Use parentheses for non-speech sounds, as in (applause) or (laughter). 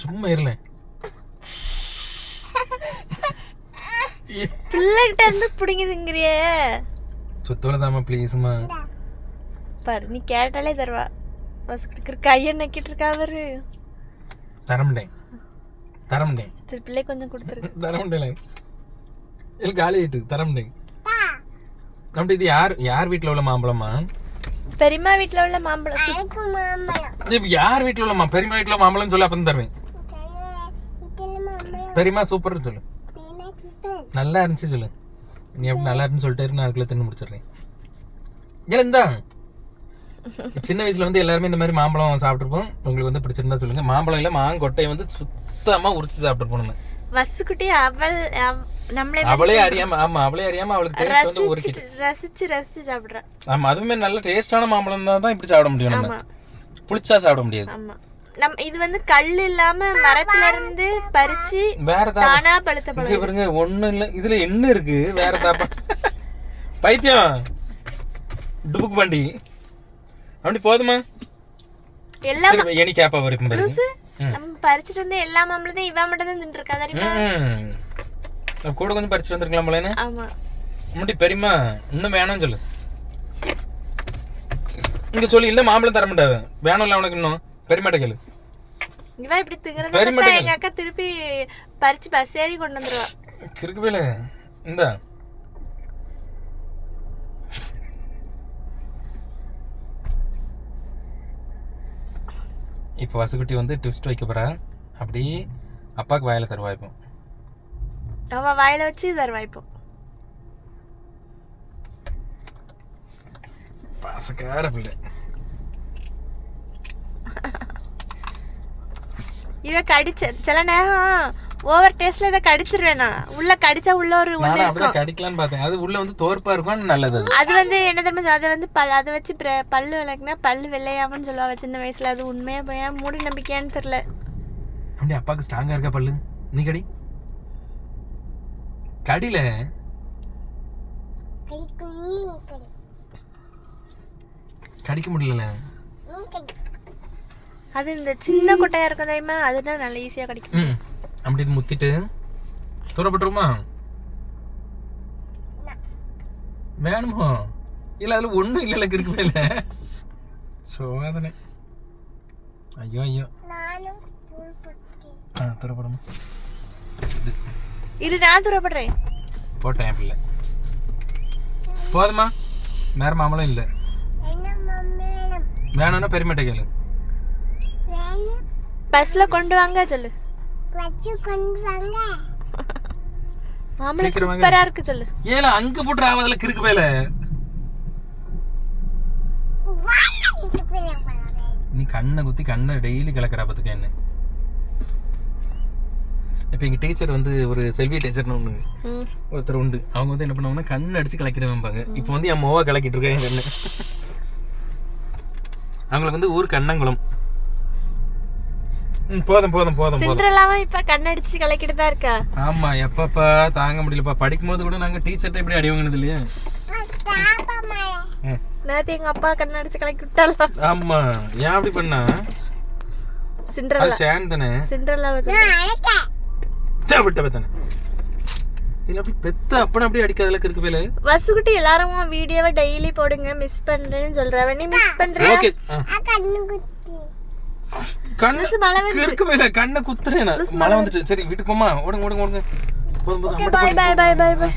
சும்மா இருல பிள்ளைகிட்ட இருந்து பிடிங்குதுங்கிறியே. சுத்தவளதாம்மா ப்ளீஸ்மா பாரு நீ கேட்டாலே தருவா. பஸ் கொடுக்குற கையை நக்கிட்டு இருக்கா அவரு தரமுண்டேன் தரமுண்டேன் சரி பிள்ளை கொஞ்சம் கொடுத்துரு. (laughs) தரமுண்டேன் இல்லை காலி ஆயிட்டு தரமுண்டேன் அப்படி இது யார் யார் வீட்டில் உள்ள மாம்பழமா பெரியம்மா வீட்ல உள்ள மாம்பழம். யார் வீட்டில் உள்ள மா பெரியம்மா வீட்டில் மாம்பழம் சொல்லி அப்போ தருவேன் பெரியம்மா சூப்பர்னு சொல்லு. நல்லா இருந்துச்சு சொல்லு. நீ எப்படி நல்லா இருந்துன்னு சொல்லிட்டு நான் அதுக்குள்ள தின்னு முடிச்சிடுறேன். ஏன் இந்தா. சின்ன வயசுல வந்து எல்லாருமே இந்த மாதிரி மாம்பழம் சாப்பிட்டுருப்போம். உங்களுக்கு வந்து பிடிச்சிருந்தா சொல்லுங்க. மாம்பழம் இல்ல மாங்கொட்டையை வந்து சுத்தமா உரிச்சு சாப்பிட்டுருப்போம் நம்ம. வசுக்குட்டி அவள் அவ- நம்மளே அவளே அறியாம ஆமா அவளே அறியாம அவளுக்கு டேஸ்ட் வந்து ரசிச்சு ரசிச்சு சாப்பிடுறா. ஆமா அதுவுமே நல்ல டேஸ்டான மாம்பழம் தான் தான் இப்படி சாப்பிட முடியும் நம்ம. புளிச்சா சாப்பிட முடியாது. ஆமா. நம்ம இது வந்து கல் இல்லாம மரத்துல இருந்து பறிச்சு வேற தானா பழுத்த பழம் பாருங்க ஒண்ணும் இல்ல. இதுல என்ன இருக்கு? வேற தாப்பா (laughs) பைத்தியம். டுபுக்கு பண்டி. அப்படி போதுமா? எல்லாம் எனி கேப்பா வரைக்கும் நம்ம பறிச்சுட்டு வந்து எல்லா மாம்பழத்தையும் இவன் மட்டும் தான் தின்னுருக்கா தெரியுமா? ம். அப்ப கூட கொஞ்சம் பறிச்சு வந்திருக்கலாம் போலேன்னு ஆமா. முடி பெரியமா இன்னும் வேணும்னு சொல்லு. இங்க சொல்லு இல்ல மாம்பழம் தர மாட்டாவ. வேணும்ல உனக்கு இன்னும்? பெரியமாட்ட கேளு இவன் இப்படி திங்கிறத எங்க அக்கா திருப்பி பறிச்சு பஸ் ஏறி கொண்டு வந்துருவா. கிறுக்கு இந்த. இப்போ வசுக்குட்டி வந்து ட்விஸ்ட் வைக்க போறா. அப்படி அப்பாவுக்கு வாயில தருவா இப்போ. அவ வாயில வச்சு தருவா இப்போ. பாசக்கார பிள்ளை. இத கடிச்ச சில நேரம் ஓவர் டேஸ்ட்ல இதை கடிச்சிருவேனா உள்ள கடிச்சா உள்ள ஒரு உள்ள அப்படியே பார்த்தேன். அது உள்ள வந்து தோற்பா இருக்கும் நல்லது. அது வந்து என்ன தெரியுமா அதை வந்து பல் அதை வச்சு பிர- பல்லு விளக்குனா பல்லு வெள்ளையாமன்னு சொல்லுவாங்க சின்ன வயசுல. அது உண்மையா போயா மூடி நம்பிக்கையான்னு தெரியல. அப்படி அப்பாவுக்கு ஸ்ட்ராங்கா இருக்கா பல்லு? நீ கடி. கடியில கடிக்க முடியல அது இந்த சின்ன கொட்டையா இருக்கும் தெரியுமா? அதுதான் நல்லா ஈஸியா கிடைக்கும். ம். அப்படி இது முத்திட்டு. தூரப்பட்டுருமா? வேணுமோ? இல்ல அதுல ஒண்ணும் இல்ல இருக்குமே இல்ல. சோதனை. ஐயோ ஐயோ. ஆ தூரப்படுமா. இது. இரு நான் தூரப்படுறேன். போட்டேன் பிள்ளை. போதுமா? வேற மாம்பழம் இல்ல வேணும்னா பெருமைட்ட கேளு. பஸ்ல கொண்டு வாங்க சொல்லு. மாம்பழம் சீக்கிரம் வாங்க. சூப்பரா இருக்கு சொல்லு. ஏல அங்க போட்டு ஆவதுல கிறுக்கு வேலை நீ கண்ணை குத்தி கண்ணை டெய்லி கலக்கிற பார்த்துக்க என்ன. இப்போ எங்கள் டீச்சர் வந்து ஒரு செல்வி டீச்சர்னு ஒன்று ம். ஒருத்தர் உண்டு. அவங்க வந்து என்ன பண்ணுவாங்கன்னா கண் அடிச்சு கலக்கிறவன்பாங்க இப்போ வந்து என் மோவா கலக்கிட்டு இருக்கேன் என் கண்ணு. அவங்களுக்கு வந்து ஊர் கண்ணங்குளம். போதும் போதும் போதும் சிண்ட்ரலாவா இப்ப கண்ணடிச்சு கலக்கிட்டு தான் இருக்கா? ஆமா எப்பப்பா தாங்க முடியலப்பா. படிக்கும்போது கூட நாங்க டீச்சர்ட்ட இப்படி அடி வாங்கினது இல்லையா. நேத்து எங்க அப்பா கண்ணடிச்சு கலக்கி விட்டாலாம் ஆமா ஏன் அப்படி பண்ணா? சிண்ட்ரலா ஷேன் தானே? சிண்ட்ரலாவை தே, விட்ட தானே இல்ல அப்படி பெத்த அப்பன அப்படியே இருக்கு வேலை. வசுகுட்டி எல்லாரும் வீடியோவை டெய்லி போடுங்க. மிஸ் பண்றேன்னு சொல்ற நீ மிஸ் பண்ற ஓகே கண்ணு. இருக்கு வேலை கண்ணை குத்துறேன். மழை வந்துட்டு சரி வீட்டுக்கு போமா ஓடுங்க ஓடுங்க ஓடுங்க போதும் போதும் பாய் பாய் பாய் பாய் பாய்